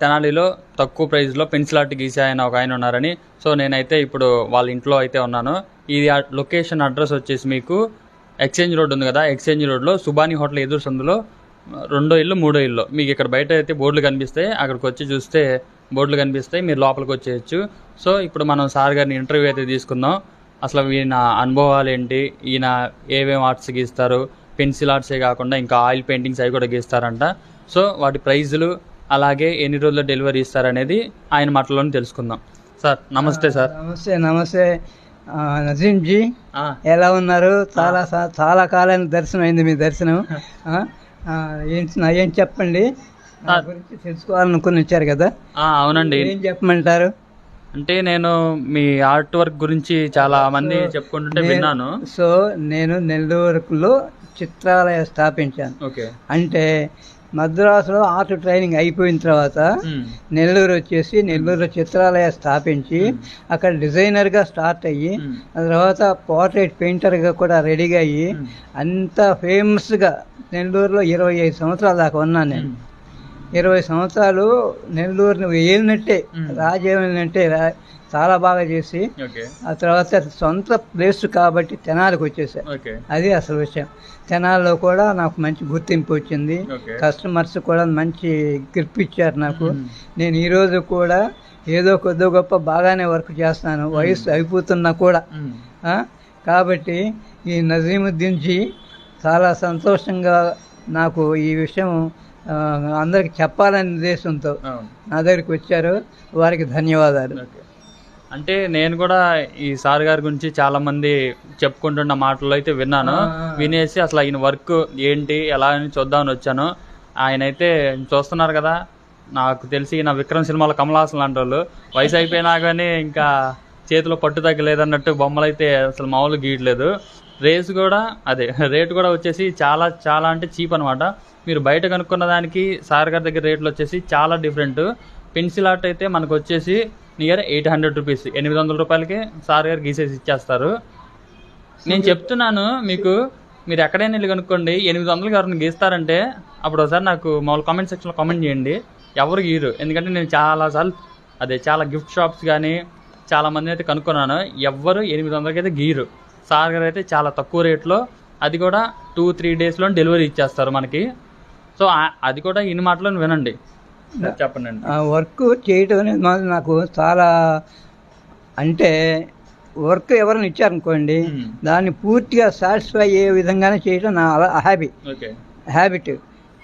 తెనాలిలో తక్కువ ప్రైస్లో పెన్సిల్ ఆర్ట్ గీసాయని ఒక ఆయన ఉన్నారని. సో నేనైతే ఇప్పుడు వాళ్ళ ఇంట్లో అయితే ఉన్నాను. ఇది లొకేషన్ అడ్రస్ వచ్చేసి మీకు ఎక్స్చేంజ్ రోడ్ ఉంది కదా. ఎక్స్చేంజ్ రోడ్లో సుబానీ హోటల్ ఎదురు సందులో రెండో ఇల్లు మూడో ఇల్లు. మీకు ఇక్కడ బయట అయితే బోర్డులు కనిపిస్తాయి అక్కడికి వచ్చి చూస్తే బోర్డులు కనిపిస్తాయి మీరు లోపలికి వచ్చేయచ్చు. సో ఇప్పుడు మనం సార్ గారిని ఇంటర్వ్యూ అయితే తీసుకుందాం. అసలు ఈయన అనుభవాలు ఏంటి? ఈయన ఏమేమి ఆర్ట్స్ గీస్తారు? పెన్సిల్ ఆర్ట్సే కాకుండా ఇంకా ఆయిల్ పెయింటింగ్స్ అవి కూడా గీస్తారంట. సో వాటి ప్రైజులు అలాగే ఎన్ని రోజుల్లో డెలివరీ ఇస్తారనేది ఆయన మాటల్లోనే తెలుసుకుందాం. సార్ నమస్తే సార్. నమస్తే నమస్తే. ఆ, నజీం జీ ఆ, ఎలా ఉన్నారు? చాలా చాలా కాలానికి దర్శనం అయింది మీ దర్శనం. ఏం చెప్పండి? గురించి తెలుసుకోవాలనుకుని వచ్చారు కదా. అవునండి. ఏం చెప్పమంటారు? అంటే నేను మీ ఆర్ట్ వర్క్ గురించి చాలా మంది చెప్పుకుంటుంటే విన్నాను. సో నేను నెల్లూరులో చిత్రాలయ స్థాపించాను. ఓకే. అంటే మద్రాసులో ఆర్ట్ ట్రైనింగ్ అయిపోయిన తర్వాత నెల్లూరు వచ్చేసి నెల్లూరు చిత్రాలయ స్థాపించి అక్కడ డిజైనర్గా స్టార్ట్ అయ్యి ఆ తర్వాత పోర్ట్రేట్ పెయింటర్గా కూడా రెడీగా అయ్యి అంత ఫేమస్గా నెల్లూరులో ఇరవై ఐదు సంవత్సరాల దాకా ఉన్నాను నేను. ఇరవై సంవత్సరాలు నెల్లూరుని ఏలినట్టే మ్మ్. చాలా బాగా చేసి ఆ తర్వాత సొంత ప్లేస్ కాబట్టి తెనాలికి వచ్చేసా. ఓకే. అది అసలు విషయం. తెనాల్లో కూడా నాకు మంచి గుర్తింపు వచ్చింది. కస్టమర్స్ కూడా మంచి గ్రిప్ ఇచ్చారు నాకు. నేను ఈరోజు కూడా ఏదో కొద్ది గొప్ప బాగానే వర్క్ చేస్తాను. వయసు అయిపోతున్నా కూడా? కాబట్టి ఈ నజీముద్దీన్ జీ చాలా సంతోషంగా నాకు ఈ విషయం అందరికి చెప్పాలనే ఉద్దేశంతో నా దగ్గరికి వచ్చారు. వారికి ధన్యవాదాలు. అంటే నేను కూడా ఈ సార్ గారి గురించి చాలా మంది చెప్పుకుంటున్న మాటలు అయితే విన్నాను. వినేసి అసలు ఆయన వర్క్ ఏంటి ఎలా అని చూద్దామని వచ్చాను. ఆయన అయితే చూస్తున్నారు కదా నాకు తెలిసి నా విక్రమ్ సినిమాలో కమల్ హాసన్ లాంటి వాళ్ళు. వయసు అయిపోయినా కానీ ఇంకా చేతిలో పట్టు తగ్గలేదన్నట్టు బొమ్మలు అయితే అసలు మామూలు గీయట్లేదు. రేస్ కూడా అదే రేట్ కూడా వచ్చేసి చాలా చాలా అంటే చీప్ అనమాట మీరు బయట కనుక్కున్న దానికి సార్ గారి దగ్గర రేట్లు వచ్చేసి చాలా డిఫరెంట్. పెన్సిల్ ఆర్ట్ అయితే మనకు వచ్చేసి నియర్ ఎయిట్ హండ్రెడ్ రూపీస్ ఎనిమిది వందల రూపాయలకి సార్ గారు గీసేసి ఇచ్చేస్తారు. నేను చెప్తున్నాను మీకు మీరు ఎక్కడైనా వెళ్ళి కనుక్కోండి ఎనిమిది వందలకి ఎవరిని గీస్తారంటే అప్పుడు ఒకసారి నాకు మామూలు కామెంట్ సెక్షన్లో కామెంట్ చేయండి. ఎవరు గీరు ఎందుకంటే నేను చాలాసార్లు అదే చాలా గిఫ్ట్ షాప్స్ కానీ చాలా మంది అయితే కనుక్కున్నాను. ఎవ్వరు ఎనిమిది వందలకి అయితే గీరు సార్ గారు అయితే చాలా తక్కువ రేట్లో అది కూడా టూ త్రీ డేస్లో డెలివరీ ఇచ్చేస్తారు మనకి. సో అది కూడా ఇన్ని మాటలో వినండి. చెప్పండి వర్క్ చేయటం అనేది నాకు చాలా అంటే వర్క్ ఎవరైనా ఇచ్చారనుకోండి. దాన్ని పూర్తిగా సాటిస్ఫై అయ్యే విధంగానే చేయడం నా అలా హ్యాబీ. హ్యాబిట్.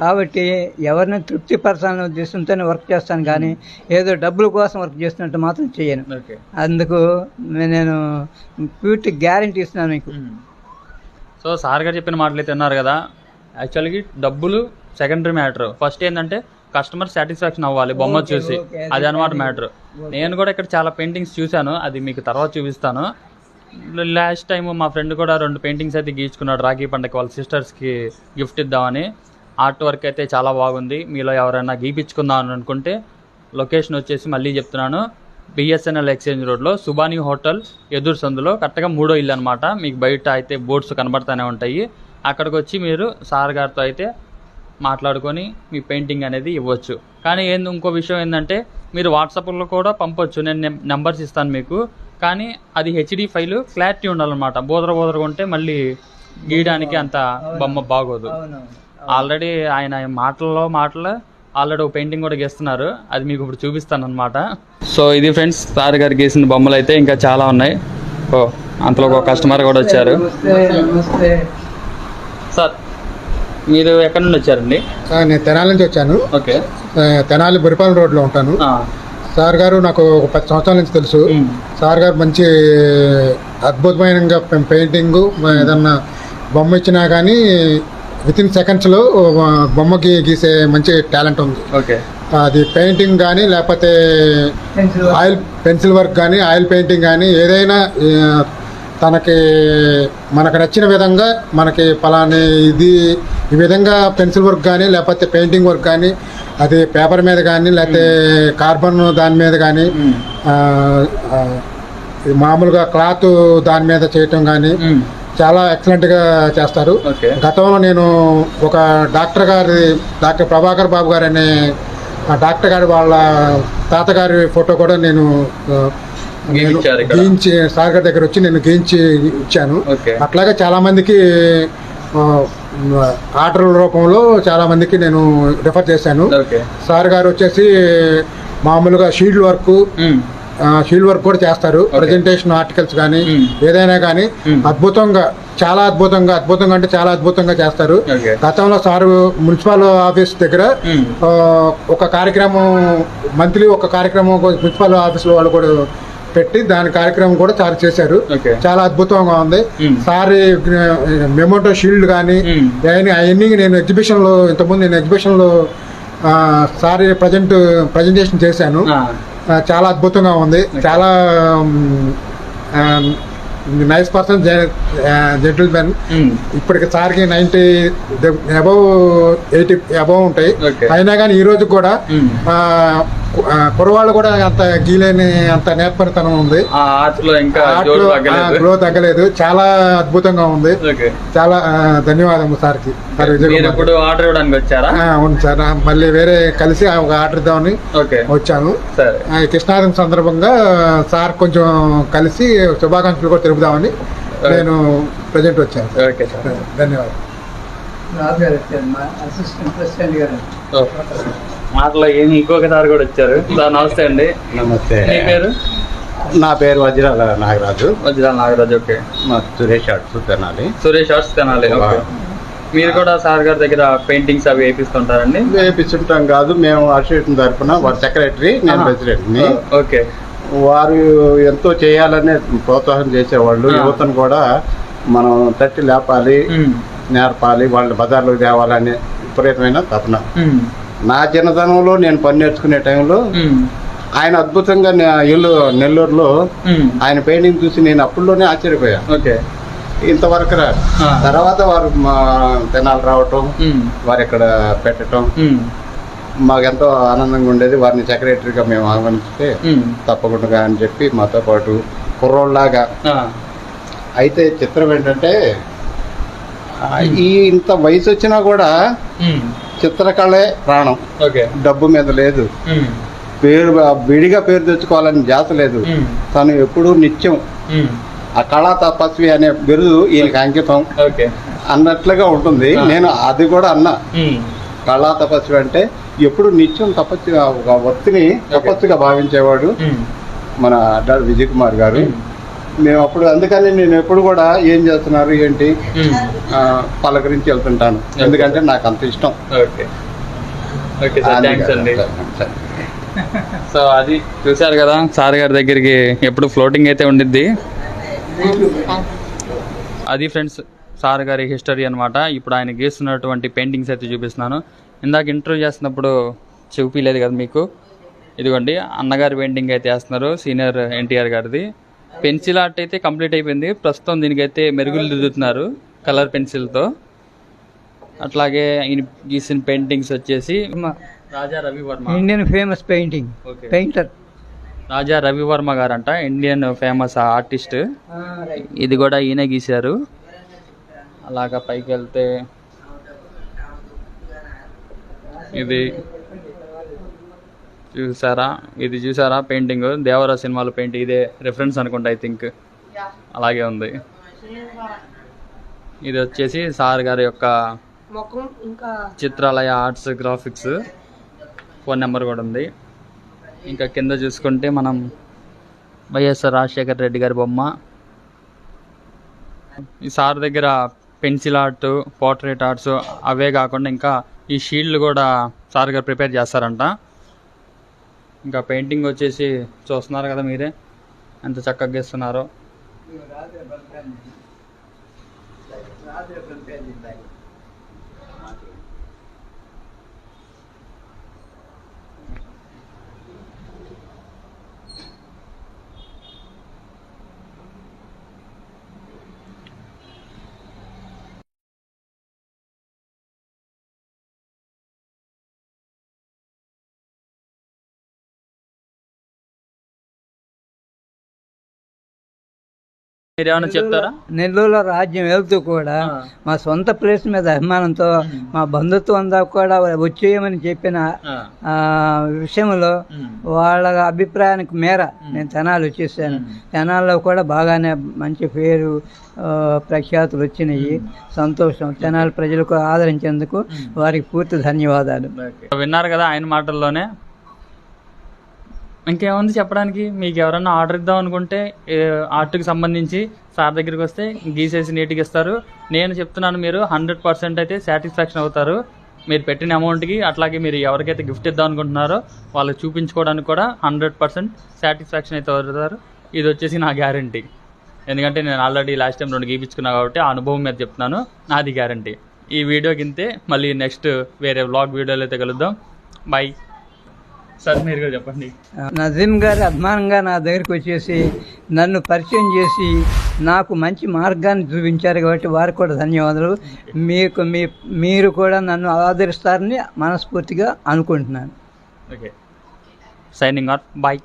కాబట్టి ఎవరిని తృప్తిపరచాలనే ఉద్దేశంతోనే వర్క్ చేస్తాను కానీ ఏదో డబ్బుల కోసం వర్క్ చేస్తున్నట్టు మాత్రం చేయను. అందుకు నేను పూర్తి గ్యారంటీ ఇస్తున్నాను మీకు. సో సార్ గారు చెప్పిన మాటలు అయితే విన్నారు కదా. యాక్చువల్గా డబ్బులు సెకండరీ మ్యాటర్. ఫస్ట్ ఏంటంటే కస్టమర్ సాటిస్ఫాక్షన్ అవ్వాలి బొమ్మ చూసి. అది అనమాట మ్యాటర్. నేను కూడా ఇక్కడ చాలా పెయింటింగ్స్ చూశాను అది మీకు తర్వాత చూపిస్తాను. లాస్ట్ టైం మా ఫ్రెండ్ కూడా రెండు పెయింటింగ్స్ అయితే గీచుకున్నాడు రాఖీ పండగకి వాళ్ళ సిస్టర్స్కి గిఫ్ట్ ఇద్దామని. ఆర్ట్ వర్క్ అయితే చాలా బాగుంది మీలో ఎవరైనా గీపించుకుందాం అని అనుకుంటే లొకేషన్ వచ్చేసి మళ్ళీ చెప్తున్నాను. బిఎస్ఎన్ఎల్ ఎక్స్చేంజ్ రోడ్లో సుబాని హోటల్ ఎదురు సందులో కరెక్ట్గా మూడో ఇల్లు అనమాట మీకు బయట అయితే బోర్డ్స్ కనబడుతూనే ఉంటాయి. అక్కడికి వచ్చి మీరు సార్ గారితో అయితే మాట్లాడుకొని మీ పెయింటింగ్ అనేది ఇవ్వచ్చు. కానీ ఏంది ఇంకో విషయం ఏంటంటే మీరు వాట్సాప్లో కూడా పంపొచ్చు. నేను నెంబర్స్ ఇస్తాను మీకు. కానీ అది హెచ్డి ఫైల్ క్లారిటీ ఉండాలన్నమాట. బోదర బోదరగా ఉంటే మళ్ళీ గీయడానికి అంత బొమ్మ బాగోదు. ఆల్రెడీ ఆయన మాటల్లో మాటలు ఆల్రెడీ ఒక పెయింటింగ్ కూడా గీస్తున్నారు. అది మీకు ఇప్పుడు చూపిస్తాను అనమాట సో ఇది ఫ్రెండ్స్ సార్ గారు గీసిన బొమ్మలు అయితే ఇంకా చాలా ఉన్నాయి. ఓ అంతలో ఒక కస్టమర్ కూడా వచ్చారు. సార్ మీరు ఎక్కడి నుండి వచ్చారండి? ఆ, నేను తెనాలి నుంచి వచ్చాను. ఓకే. తెనాలి బురిపాలెం రోడ్లో ఉంటాను. సార్ గారు నాకు ఒక పది సంవత్సరాల నుంచి తెలుసు. సార్ గారు మంచి అద్భుతమైన పెయింటింగ్ ఏదన్నా బొమ్మ ఇచ్చినా కానీ విత్ ఇన్ సెకండ్స్లో బొమ్మ గీ- గీసే మంచి టాలెంట్ ఉంది. ఓకే. అది పెయింటింగ్ కానీ లేకపోతే ఆయిల్ పెన్సిల్ వర్క్ కానీ ఆయిల్ పెయింటింగ్ కానీ ఏదైనా తనకి మనకు నచ్చిన విధంగా మనకి పలాని ఇది ఈ విధంగా పెన్సిల్ వర్క్ కానీ లేకపోతే పెయింటింగ్ వర్క్ కానీ అది పేపర్ మీద కానీ లేకపోతే కార్బన్ దాని మీద కానీ మామూలుగా క్లాత్ దాని మీద చేయటం కానీ చాలా ఎక్సలెంట్గా చేస్తారు. గతంలో నేను ఒక డాక్టర్ గారి డాక్టర్ ప్రభాకర్ బాబు గారు అనే ఆ డాక్టర్ గారి వాళ్ళ తాతగారి ఫోటో కూడా నేను? గీయించి సార్ గారి దగ్గర వచ్చి నేను గీయించి ఇచ్చాను. అట్లాగే చాలా మందికి ఆ, ఆర్డర్ల రూపంలో చాలా మందికి నేను రిఫర్ చేశాను. సార్ గారు వచ్చేసి మామూలుగా షీల్డ్ వర్క్ షీల్డ్ వర్క్ కూడా చేస్తారు. ప్రజెంటేషన్ ఆర్టికల్స్ కానీ Hmm. ఏదైనా కానీ Hmm. అద్భుతంగా చాలా అద్భుతంగా అద్భుతంగా అంటే చాలా అద్భుతంగా చేస్తారు. గతంలో సారు మున్సిపల్ ఆఫీస్ దగ్గర ఆ, ఒక కార్యక్రమం మంత్లీ ఒక కార్యక్రమం మున్సిపల్ ఆఫీస్ వాళ్ళు కూడా పెట్టి దాని కార్యక్రమం కూడా చాలా చేశారు. చాలా అద్భుతంగా ఉంది. సారి మెమోటో షీల్డ్ కానీ అవన్నీ నేను ఎగ్జిబిషన్లో ఇంతకుముందు నేను ఎగ్జిబిషన్లో ఆ, సారి ప్రజెంట్ ప్రజెంటేషన్ చేశాను. చాలా అద్భుతంగా ఉంది. చాలా నైస్ పర్సన్ జెంటిల్మెన్ ఉమ్, ఇప్పటికి సార్కి నైంటీ అబౌవ్ ఎయిటీ అబౌవ్ ఉంటాయి. అయినా కానీ ఈ రోజు కూడా కు- కుర్రవాళ్ళు కూడా అంత గీలేని అంత నేర్పరితనం ఉంది. జోరు తగ్గలేదు. గ్లో తగ్గలేదు. చాలా అద్భుతంగా ఉంది. చాలా ఆ, ధన్యవాదము సార్కి. సార్ విజయ్ మీరు కుమార్ ఇప్పుడు ఆర్డర్ ఇవ్వడానికి వచ్చారా? ఆ, అవును సార్. మళ్ళీ వేరే కలిసి ఒక ఆర్డర్ ఇద్దామని వచ్చాను. కృష్ణాష్టమి సందర్భంగా సార్ కొంచెం కలిసి శుభాకాంక్షలు కూడా తెలుపుదామని నేను ప్రజెంట్ వచ్చాను. ఓకే సార్ ధన్యవాదాలు. ఓ. మాటలో ఏమి ఇంకొకసారి కూడా వచ్చారు. సార్ నమస్తే అండి. నమస్తే. మీ పేరు? నా పేరు వజ్రాల నాగరాజు. వజ్రాల నాగరాజు ఓకే. మా సురేష్ అట్సు తినాలి. సురేష్ ఆర్ట్స్ తినాలి ఓకే. మీరు కూడా సార్ గారి దగ్గర పెయింటింగ్స్ అవి వేపిస్తుంటారండి? వేపించుంటాం కాదు మేము అసోసియేషన్ తరఫున వారి సెక్రటరీ నేను. ప్రెసిడెంట్ని. ఓకే. వారు ఎంతో చేయాలనే ప్రోత్సాహం చేసేవాళ్ళు. యువతను కూడా మనం తట్టి లేపాలి నేర్పాలి వాళ్ళ బజార్లోకి తేవాలనే విపరీతమైన తపన. నా చిన్నతనంలో నేను పని నేర్చుకునే టైంలో ఆయన అద్భుతంగా ఇల్లు నెల్లూరులో ఆయన పెయింటింగ్ చూసి నేను అప్పుడులోనే ఆశ్చర్యపోయాను ఓకే. ఇంతవరకు రా. తర్వాత వారు మా తెనాలి రావటం వారు ఇక్కడ పెట్టడం మాకెంతో ఆనందంగా ఉండేది. వారిని సెక్రటరీగా మేము ఆహ్వానిస్తే తప్పకుండా అని చెప్పి మాతో పాటు కుర్రోళ్ళలాగా. అయితే చిత్రం ఏంటంటే ఈ ఇంత వయసు వచ్చినా కూడా చిత్రకళే ప్రాణం. ఓకే. డబ్బు మీద లేదు. పేరు విడిగా పేరు తెచ్చుకోవాలని జాత లేదు. తను ఎప్పుడూ నిత్యం ఆ కళా తపస్వి అనే బిరుదు ఈయనకి అంకితం. ఓకే. అన్నట్లుగా ఉంటుంది. నేను అది కూడా అన్నా. కళా తపస్వి అంటే ఎప్పుడు నిత్యం తపస్సుగా ఒక వృత్తిని తపస్సుగా భావించేవాడు మన డాక్టర్ విజయ్ కుమార్ గారు. మేము. అప్పుడు అందుకని నేను ఎప్పుడు కూడా ఏం చేస్తున్నారు ఏంటి? పలకరించి వెళ్తుంటాను. ఎందుకంటే నాకు అంత ఇష్టం. సో అది చూశారు కదా సార్ గారి దగ్గరికి ఎప్పుడు ఫ్లోటింగ్ అయితే ఉండిద్ది. అది ఫ్రెండ్స్ సార్ గారి హిస్టరీ అనమాట ఇప్పుడు ఆయన గీస్తున్నటువంటి పెయింటింగ్స్ అయితే చూపిస్తున్నాను. ఇందాక ఇంటర్వ్యూ చేస్తున్నప్పుడు చూపించలేదు కదా మీకు. ఇదిగోండి అన్నగారి పెయింటింగ్ అయితే వేస్తున్నారు సీనియర్ ఎన్టీఆర్ గారిది. పెన్సిల్ ఆర్ట్ అయితే కంప్లీట్ అయిపోయింది. ప్రస్తుతం దీనికైతే మెరుగులు దిద్దుతున్నారు కలర్ పెన్సిల్తో. అట్లాగే ఈయన గీసిన పెయింటింగ్స్ వచ్చేసి Raja Ravi Varma. Indian famous painting painter. Raja Ravi Varma గారంట Indian famous artist. ఇది కూడా ఈయన గీశారు. అలాగా పైకి వెళ్తే ఇది చూసారా? ఇది చూసారా? పెయింటింగ్. దేవరా సినిమాలో పెయింట్ ఇదే రెఫరెన్స్ అనుకుంటా ఐ థింక్ అలాగే ఉంది. ఇది వచ్చేసి సార్ గారి యొక్క Chitralaya arts graphics phone number కూడా ఉంది. ఇంకా కింద చూసుకుంటే మనం వైఎస్ఆర్ రాజశేఖర్ రెడ్డి గారి బొమ్మ. ఈ సార్ దగ్గర పెన్సిల్ ఆర్ట్ పోర్ట్రేట్ ఆర్ట్స్ అవే కాకుండా ఇంకా ఈ షీల్డ్ కూడా సార్ గారు ప్రిపేర్ చేస్తారంట. ఇంకా పెయింటింగ్ వచ్చేసి చూస్తున్నారు కదా మీరే. ఎంత చక్కగా గీస్తున్నారో. చెప్తారా? నెల్లూరులో రాజ్యం వెళ్తూ కూడా. మా సొంత ప్లేస్ మీద అభిమానంతో మా బంధుత్వం అంతా కూడా వచ్చేయమని చెప్పిన విషయంలో. వాళ్ళ అభిప్రాయానికి మేర నేను తెనాలి వచ్చేసాను. తెనాల్లో కూడా బాగానే మంచి పేరు ప్రఖ్యాతులు వచ్చినాయి. సంతోషం. తెనాలి ప్రజలకు ఆదరించేందుకు వారికి పూర్తి ధన్యవాదాలు. విన్నారు కదా ఆయన మాటల్లోనే? ఇంకేముంది చెప్పడానికి? మీకు ఎవరైనా ఆర్డర్ ఇద్దాం అనుకుంటే ఆర్ట్కి సంబంధించి సార్ దగ్గరికి వస్తే గీసేసి నీట్గా ఇస్తారు. నేను చెప్తున్నాను మీరు హండ్రెడ్ పర్సెంట్ అయితే సాటిస్ఫాక్షన్ అవుతారు. మీరు పెట్టిన అమౌంట్కి అట్లాగే మీరు ఎవరికైతే గిఫ్ట్ ఇద్దాం అనుకుంటున్నారో వాళ్ళు చూపించుకోవడానికి కూడా హండ్రెడ్ పర్సెంట్ సాటిస్ఫాక్షన్ అయితే అవుతారు. ఇది వచ్చేసి నా గ్యారంటీ. ఎందుకంటే నేను ఆల్రెడీ లాస్ట్ టైం రెండు గీపించుకున్నా కాబట్టి ఆ అనుభవం మీద చెప్తున్నాను. నాది గ్యారంటీ. ఈ వీడియో ఇంతే. మళ్ళీ నెక్స్ట్ వేరే వ్లాగ్ వీడియోలో అయితే కలుద్దాం. బాయ్ సార్ మీరు కూడా చెప్పండి. నజీం గారి అభిమానంగా నా దగ్గరికి వచ్చేసి నన్ను పరిచయం చేసి నాకు మంచి మార్గాన్ని చూపించారు కాబట్టి వారికి కూడా ధన్యవాదాలు. మీకు మీ మీరు కూడా నన్ను ఆదరిస్తారని మనస్ఫూర్తిగా అనుకుంటున్నాను. Okay signing off bye